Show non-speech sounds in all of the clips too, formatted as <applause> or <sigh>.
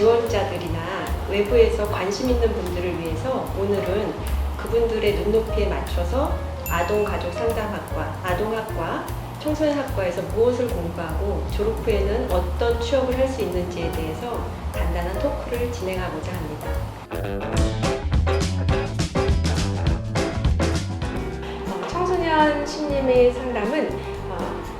지원자들이나 외부에서 관심 있는 분들을 위해서 오늘은 그분들의 눈높이에 맞춰서 아동 가족 상담학과, 아동학과, 청소년학과에서 무엇을 공부하고 졸업 후에는 어떤 취업을 할 수 있는지에 대해서 간단한 토크를 진행하고자 합니다. 어, 청소년 심리의 상담은 어,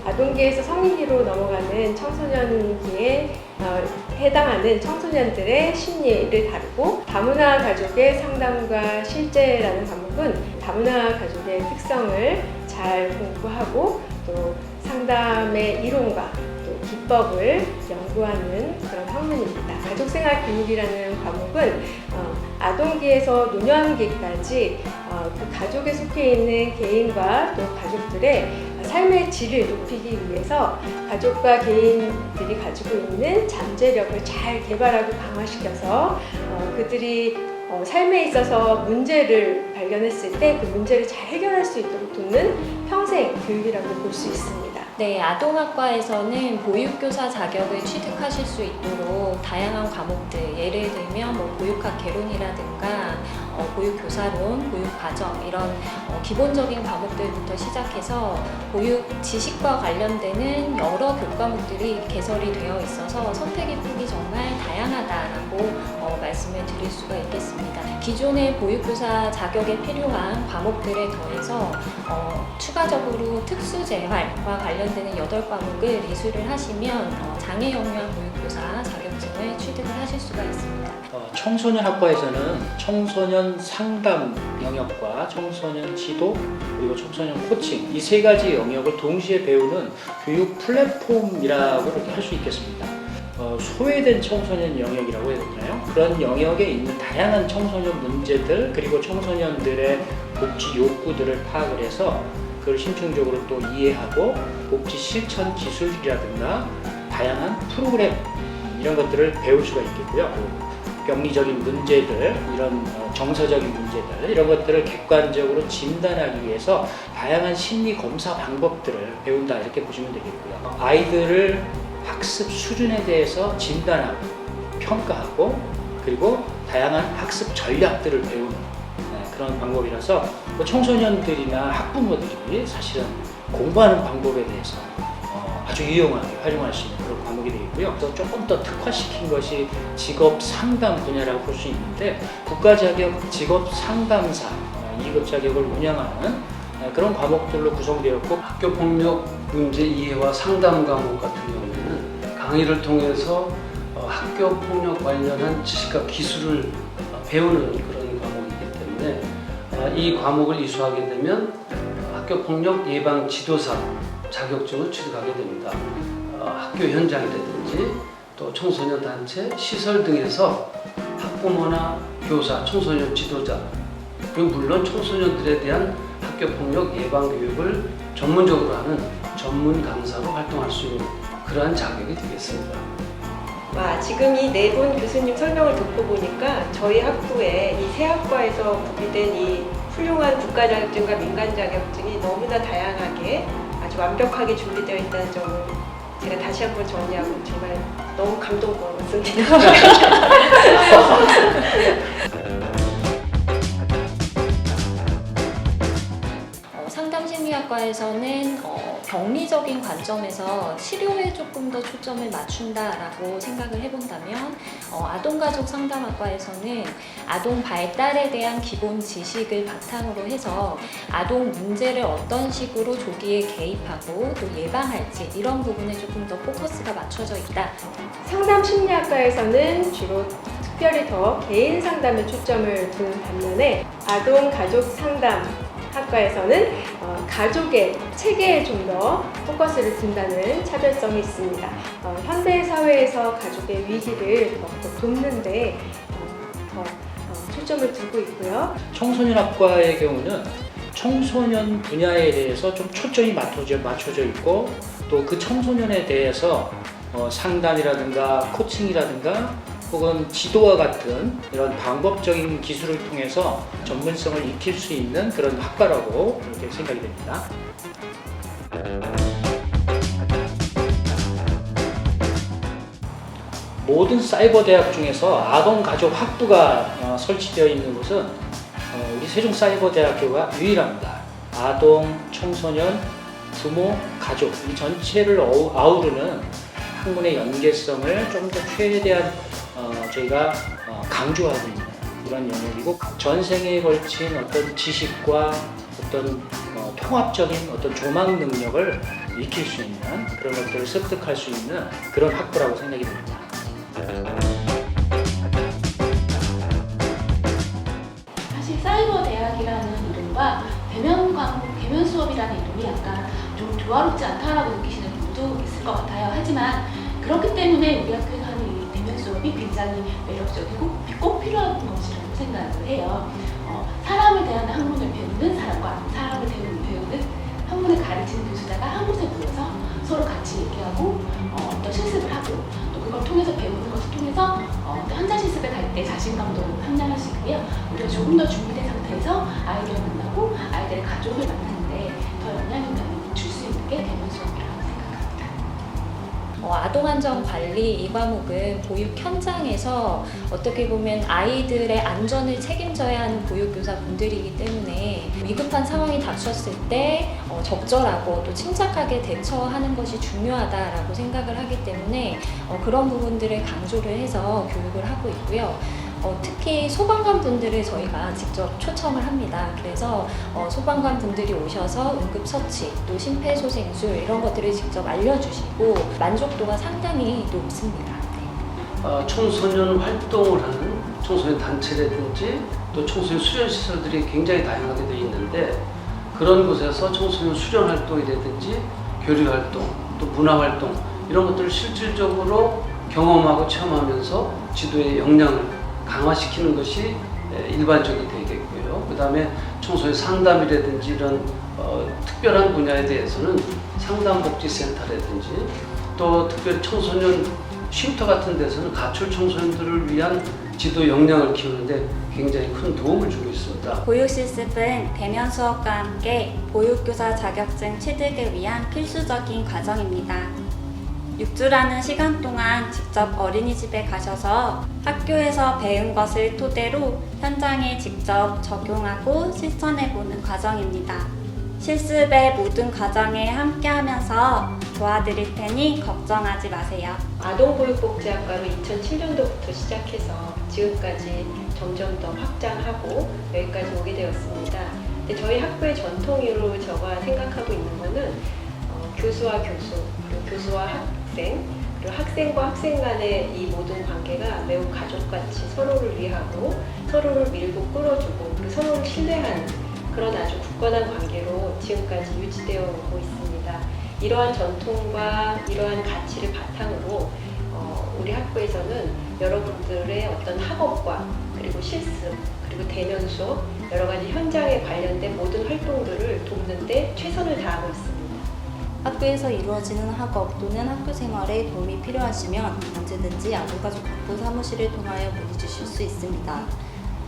아동기에서 성인기로 넘어가는 청소년기에 어, 해당하는 청소년들의 심리를 다루고 다문화 가족의 상담과 실제라는 과목은 다문화 가족의 특성을 잘 공부하고 또 상담의 이론과 또 기법을 연구하는 그런 학문입니다. 가족생활 교육이라는 과목은 어, 아동기에서 노년기까지 어, 그 가족에 속해 있는 개인과 또 가족들의 삶의 질을 높이기 위해서 가족과 개인들이 가지고 있는 잠재력을 잘 개발하고 강화시켜서 어, 그들이 어, 삶에 있어서 문제를 발견했을 때 그 문제를 잘 해결할 수 있도록 돕는 평생 교육이라고 볼 수 있습니다. 네, 아동학과에서는 보육교사 자격을 취득하실 수 있도록 다양한 과목들, 예를 들면 뭐 보육학 개론이라든가 어, 보육교사론, 보육과정 이런 어, 기본적인 과목들부터 시작해서 보육 지식과 관련되는 여러 교과목들이 개설이 되어 있어서 선택의 폭이 정말 다양하다라고 어, 말씀을 드릴 수가 있겠습니다. 기존의 보육교사 자격에 필요한 과목들에 더해서 어, 추가적으로 특수재활과 관련되는 8과목을 이수를 하시면 어, 장애 영유아 보육교사 자격 증을 취득을 하실 수가 있습니다. 어, 청소년 학과에서는 청소년 상담 영역과 청소년 지도 그리고 청소년 코칭 이 세 가지 영역을 동시에 배우는 교육 플랫폼이라고 그렇게 할 수 있겠습니다. 어, 소외된 청소년 영역이라고 해야 되나요? 그런 영역에 있는 다양한 청소년 문제들 그리고 청소년들의 복지 욕구들을 파악을 해서 그걸 심층적으로 또 이해하고 복지 실천 기술이라든가 다양한 프로그램 이런 것들을 배울 수가 있겠고요. 병리적인 문제들, 이런 어, 정서적인 문제들, 이런 것들을 객관적으로 진단하기 위해서 다양한 심리 검사 방법들을 배운다 이렇게 보시면 되겠고요. 아이들을 학습 수준에 대해서 진단하고 평가하고 그리고 다양한 학습 전략들을 배우는 네, 그런 방법이라서 뭐 청소년들이나 학부모들이 사실은 공부하는 방법에 대해서 어, 아주 유용하게 활용할 수 있는 그런 과목이 되겠고요. 또 조금 더 특화시킨 것이 직업 상담 분야라고 볼 수 있는데 국가 자격 직업 상담사 어, 2급 자격을 운영하는 어, 그런 과목들로 구성되었고 학교 폭력 문제 이해와 상담 과목 같은 경우에는 강의를 통해서 어, 학교 폭력 관련한 지식과 기술을 어, 배우는 그런 과목이기 때문에 어, 이 과목을 이수하게 되면 어, 학교 폭력 예방 지도사 자격증을 취득하게 됩니다. 어, 학교 현장이라든지 또 청소년 단체, 시설 등에서 학부모나 교사, 청소년 지도자 그리고 물론 청소년들에 대한 학교 폭력 예방 교육을 전문적으로 하는 전문 강사로 활동할 수 있는 그러한 자격이 되겠습니다. 와, 지금 이 네 분 교수님 설명을 듣고 보니까 저희 학부에 이세 학과에서 구비된 이 훌륭한 국가 자격증과 민간 자격증이 너무나 다양하게 아주 완벽하게 준비되어 있다는 점을 제가 다시 한번 정리하고 정말 너무 감동받았습니다. <laughs> 어, 상담심리학과에서는 어, 병리적인 관점에서 치료에 조금 더 초점을 맞춘다라고 생각을 해본다면 어, 아동가족 상담학과에서는 아동 발달에 대한 기본 지식을 바탕으로 해서 아동 문제를 어떤 식으로 조기에 개입하고 또 예방할지 이런 부분에 조금 더 포커스가 맞춰져 있다. 상담 심리학과에서는 주로 특별히 더 개인 상담에 초점을 두는 반면에 아동 가족 상담 학과에서는 어, 가족의 체계에 좀 더 포커스를 둔다는 차별성이 있습니다. 어, 현대 사회에서 가족의 위기를 더 돕는데 어, 더 어, 초점을 두고 있고요. 청소년 학과의 경우는 청소년 분야에 대해서 좀 초점이 맞춰져, 맞춰져 있고 또 그 청소년에 대해서 어, 상담이라든가 코칭이라든가 혹은 지도와 같은 이런 방법적인 기술을 통해서 전문성을 익힐 수 있는 그런 학과라고 그렇게 생각이 됩니다. 모든 사이버 대학 중에서 아동 가족 학부가 어, 설치되어 있는 곳은 어, 우리 세종 사이버 대학교가 유일합니다. 아동, 청소년, 부모, 가족 이 전체를 아우르는 학문의 연계성을 좀 더 최대한 어, 저희가 어, 강조하고 있는 그런 영역이고 전 생에 걸친 어떤 지식과 어떤 어, 통합적인 어떤 조망 능력을 익힐 수 있는 그런 것들을 습득할 수 있는 그런 학부라고 생각이 듭니다. 사실 사이버 대학이라는 이름과 대면 과목, 대면 수업이라는 이름이 약간 좀 조화롭지 않다라고 느끼시는 분도 있을 것 같아요. 하지만 그렇기 때문에 우리 학교에 서 하는 이 대면 수업이 굉장히 매력적이고 꼭 필요한 것이라고 생각을 해요. 어, 사람을 대하는 학문을 배우는 사람과 사람을 배우는, 배우는 학문을 가르치는 교수자가 한 곳에 모여서 서로 같이 얘기하고 어, 어떤 실습을 하고 또 그걸 통해서 배우는 것을 통해서 어, 또 현장 실습에 갈 때 자신감도 향상할 수 있고요. 우리가 조금 더 준비된 상태에서 아이들을 만나고 아이들의 가족을 만나는데 더 영향을 줄수 있는 게 대면 수업이라고. 어, 아동안전 관리 이 과목은 보육 현장에서 어떻게 보면 아이들의 안전을 책임져야 하는 보육교사 분들이기 때문에 위급한 상황이 닥쳤을 때 어, 적절하고 또 침착하게 대처하는 것이 중요하다라고 생각을 하기 때문에 어, 그런 부분들을 강조를 해서 교육을 하고 있고요. 어, 특히 소방관 분들을 저희가 직접 초청을 합니다. 그래서 어, 소방관 분들이 오셔서 응급처치, 또 심폐소생술 이런 것들을 직접 알려주시고 만족도가 상당히 높습니다. 네. 어, 청소년 활동을 하는 청소년 단체라든지 또 청소년 수련 시설들이 굉장히 다양하게 되어 있는데 그런 곳에서 청소년 수련 활동이라든지 교류 활동 또 문화 활동 이런 것들을 실질적으로 경험하고 체험하면서 지도의 역량을 강화시키는 것이 에, 일반적이 되겠고요. 그 다음에 청소년 상담이라든지 이런 어, 특별한 분야에 대해서는 상담복지센터라든지 또 특별히 청소년 쉼터 같은 데서는 가출 청소년들을 위한 지도 역량을 키우는데 굉장히 큰 도움을 주고 있습니다. 보육 실습은 대면 수업과 함께 보육교사 자격증 취득을 위한 필수적인 과정입니다. 6주라는 시간 동안 직접 어린이집에 가셔서 학교에서 배운 것을 토대로 현장에 직접 적용하고 실천해보는 과정입니다. 실습의 모든 과정에 함께하면서 도와드릴 테니 걱정하지 마세요. 아동보육복지학과로 2007년도부터 시작해서 지금까지 점점 더 확장하고 여기까지 오게 되었습니다. 근데 저희 학부의 전통으로 제가 생각하고 있는 거는 어, 교수와 교수, 교수와 학 생, 그리고 학생과 학생 간의 이 모든 관계가 매우 가족같이 서로를 위하고 서로를 밀고 끌어주고 그리고 서로를 신뢰하는 그런 아주 굳건한 관계로 지금까지 유지되어 오고 있습니다. 이러한 전통과 이러한 가치를 바탕으로 어, 우리 학부에서는 여러분들의 어떤 학업과 그리고 실습 그리고 대면 수업 여러 가지 현장에 관련된 모든 활동들을 돕는데 최선을 다하고 있습니다. 학교에서 이루어지는 학업 또는 학교 생활에 도움이 필요하시면 언제든지 아동가족 학부 사무실을 통하여 문의 주실 수 있습니다.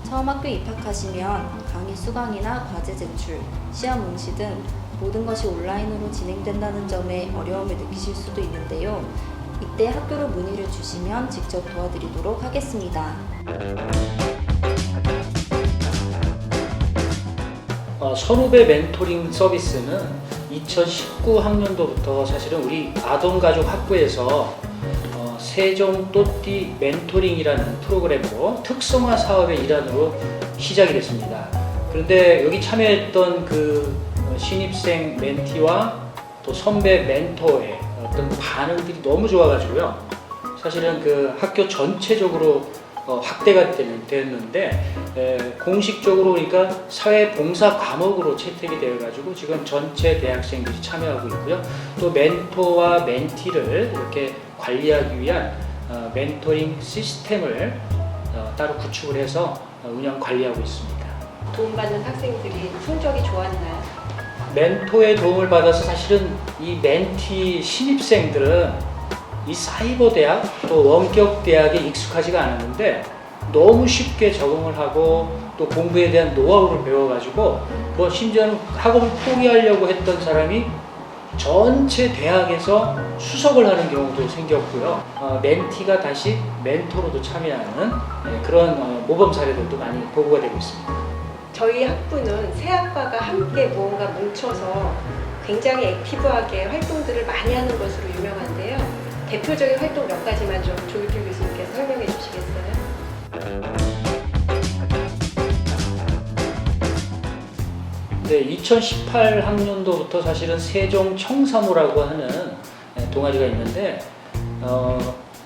처음 학교 입학하시면 강의 수강이나 과제 제출, 시험 응시 등 모든 것이 온라인으로 진행된다는 점에 어려움을 느끼실 수도 있는데요. 이때 학교로 문의를 주시면 직접 도와드리도록 하겠습니다. 어, 선후배 멘토링 서비스는 2019 학년도부터 사실은 우리 아동가족 학부에서 어, 세종 또띠 멘토링이라는 프로그램으로 특성화 사업의 일환으로 시작이 됐습니다. 그런데 여기 참여했던 그 어, 신입생 멘티와 또 선배 멘토의 어떤 반응들이 너무 좋아가지고요. 사실은 그 학교 전체적으로 어, 확대가 됐는데 에, 공식적으로 그러니까 사회봉사 과목으로 채택이 되어 가지고 지금 전체 대학생들이 참여하고 있고요. 또 멘토와 멘티를 이렇게 관리하기 위한 어, 멘토링 시스템을 어, 따로 구축을 해서 어, 운영 관리하고 있습니다. 도움받는 학생들이 성적이 좋았나요? 멘토의 도움을 받아서 사실은 이 멘티 신입생들은 이 사이버 대학 또 원격 대학에 익숙하지가 않았는데 너무 쉽게 적응을 하고 또 공부에 대한 노하우를 배워가지고 뭐 심지어는 학업을 포기하려고 했던 사람이 전체 대학에서 수석을 하는 경우도 생겼고요. 어, 멘티가 다시 멘토로도 참여하는 네, 그런 어, 모범 사례들도 많이 보고가 되고 있습니다. 저희 학부는 세 학과가 함께 무언가 뭉쳐서 굉장히 액티브하게 활동들을 많이 하는 것으로 유명한데요. 대표적인 활동 몇 가지만 좀 조규필 교수님께서 설명해 주시겠어요? 네, 2018 학년도부터 사실은 세종 청사모라고 하는 네, 동아리가 있는데 어,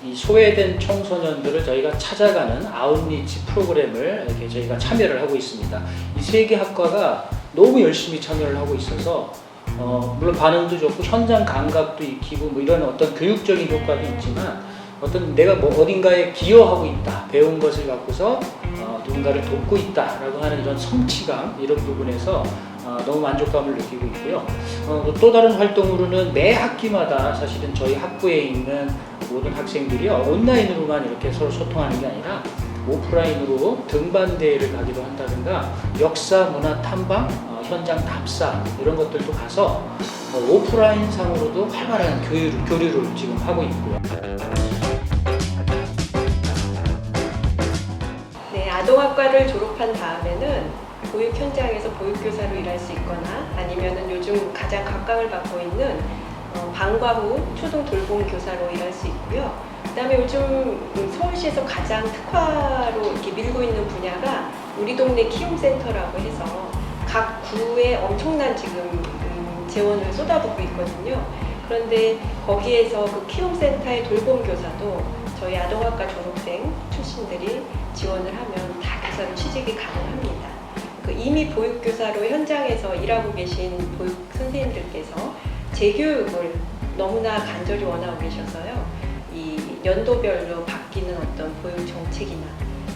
이 소외된 청소년들을 저희가 찾아가는 아웃리치 프로그램을 이렇게 저희가 참여를 하고 있습니다. 이 세 개 학과가 너무 열심히 참여를 하고 있어서 어, 물론 반응도 좋고 현장 감각도 익히고 뭐 이런 어떤 교육적인 효과도 있지만 어떤 내가 뭐 어딘가에 기여하고 있다 배운 것을 갖고서 어, 누군가를 돕고 있다라고 하는 이런 성취감 이런 부분에서 어, 너무 만족감을 느끼고 있고요. 어, 또 다른 활동으로는 매 학기마다 사실은 저희 학부에 있는 모든 학생들이요 온라인으로만 이렇게 서로 소통하는 게 아니라 오프라인으로 등반 대회를 가기도 한다든가 역사 문화 탐방 어, 현장 답사 이런 것들도 가서 어, 오프라인 상으로도 활발한 교류를, 교류를 지금 하고 있고요. 네, 아동학과를 졸업한 다음에는 보육 현장에서 보육교사로 일할 수 있거나 아니면은 요즘 가장 각광을 받고 있는 어, 방과 후 초등 돌봄 교사로 일할 수 있고요. 그다음에 요즘 서울시에서 가장 특화로 이렇게 밀고 있는 분야가 우리 동네 키움센터라고 해서 각 구에 엄청난 지금 음, 재원을 쏟아붓고 있거든요. 그런데 거기에서 그 키움센터의 돌봄 교사도 저희 아동학과 졸업생 출신들이 지원을 하면 다 교사로 취직이 가능합니다. 그 이미 보육교사로 현장에서 일하고 계신 보육 선생님들께서 재교육을 너무나 간절히 원하고 계셔서요. 이 연도별로 바뀌는 어떤 보육 정책이나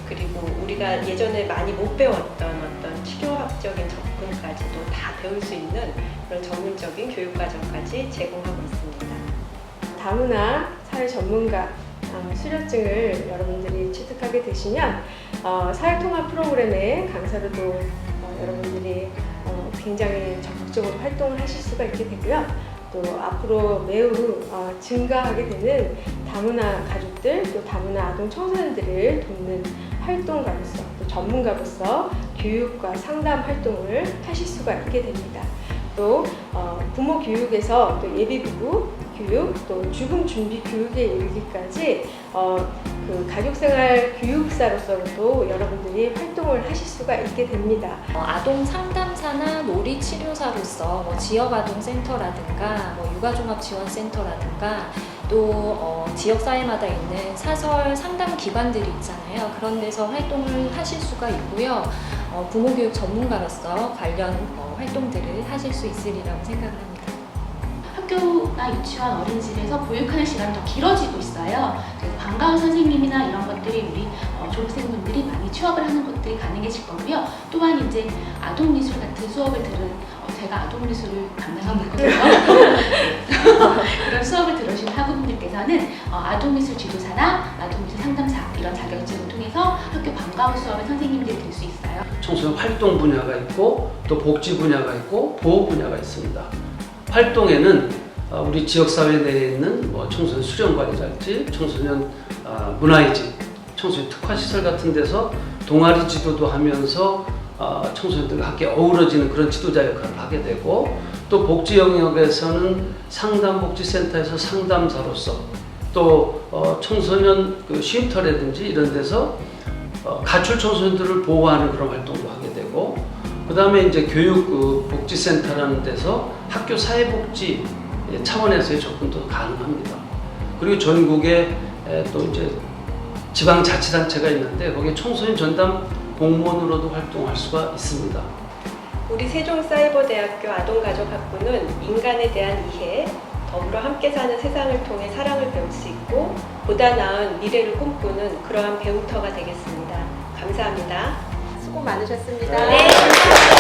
그리고 우리가 예전에 많이 못 배웠던 어떤 치료학적인 접근까지도 다 배울 수 있는 그런 전문적인 교육 과정까지 제공하고 있습니다. 다문화 사회 전문가 어, 수료증을 여러분들이 취득하게 되시면 어, 사회통합 프로그램의 강사로도 어, 여러분들이 어, 굉장히 적극적으로 활동을 하실 수가 있게 되고요. 또 앞으로 매우 어, 증가하게 되는 다문화 가족들 또 다문화 아동 청소년들을 돕는 활동가로서 또 전문가로서 교육과 상담 활동을 하실 수가 있게 됩니다. 또 어, 부모 교육에서 또 예비부부 교육 또 죽음 준비 교육에 이르기까지 어, 그 가족생활 교육사로서도 여러분들이 활동을 하실 수가 있게 됩니다. 어, 아동 상담사나 놀이 치료사로서 뭐 지역 아동 센터라든가 뭐 육아종합 지원센터라든가 또 어, 지역 사회마다 있는 사설 상담 기관들이 있잖아요. 그런 데서 활동을 하실 수가 있고요. 어, 부모 교육 전문가로서 관련 어, 활동들을 하실 수 있으리라고 생각합니다. 학교나 유치원 어린이집에서 보육하는 시간이 더 길어지고 있어요. 그래서 방과후 선생님이나 이런 것들이 우리 어, 졸업생분들이 많이 취업을 하는 것들이 가능해질 거고요. 또한 이제 아동미술 같은 수업을 들은 어, 제가 아동미술을 담당하고 있거든요. <laughs> 그런 수업을 들으신 학우분들께서는 어, 아동미술 지도사나 아동미술 상담사 이런 자격증을 통해서 학교 방과후 수업의 선생님들이 될 수 있어요. 청소년 활동 분야가 있고 또 복지 분야가 있고 보호 분야가 있습니다. 활동에는 어, 우리 지역 사회 내에 있는 뭐 청소년 수련관이랄지 청소년 아, 문화의 집, 청소년 특화 시설 같은 데서 동아리 지도도 하면서 아, 청소년들과 함께 어우러지는 그런 지도자 역할을 하게 되고 또 복지 영역에서는 상담복지센터에서 상담사로서 또 어, 청소년 그 쉼터라든지 이런 데서 어, 가출 청소년들을 보호하는 그런 활동도 하게 되고 그 다음에 이제 교육 그 복지센터라는 데서 학교 사회복지 예, 차원에서의 접근도 가능합니다. 그리고 전국에 또 이제 지방자치단체가 있는데 거기에 청소년 전담 공무원으로도 활동할 수가 있습니다. 우리 세종사이버대학교 아동가족학부는 인간에 대한 이해, 더불어 함께 사는 세상을 통해 사랑을 배울 수 있고 보다 나은 미래를 꿈꾸는 그러한 배움터가 되겠습니다. 감사합니다. 수고 많으셨습니다. 네, 감사합니다.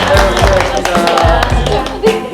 네, 감사합니다. 네, 감사합니다. 네, 감사합니다.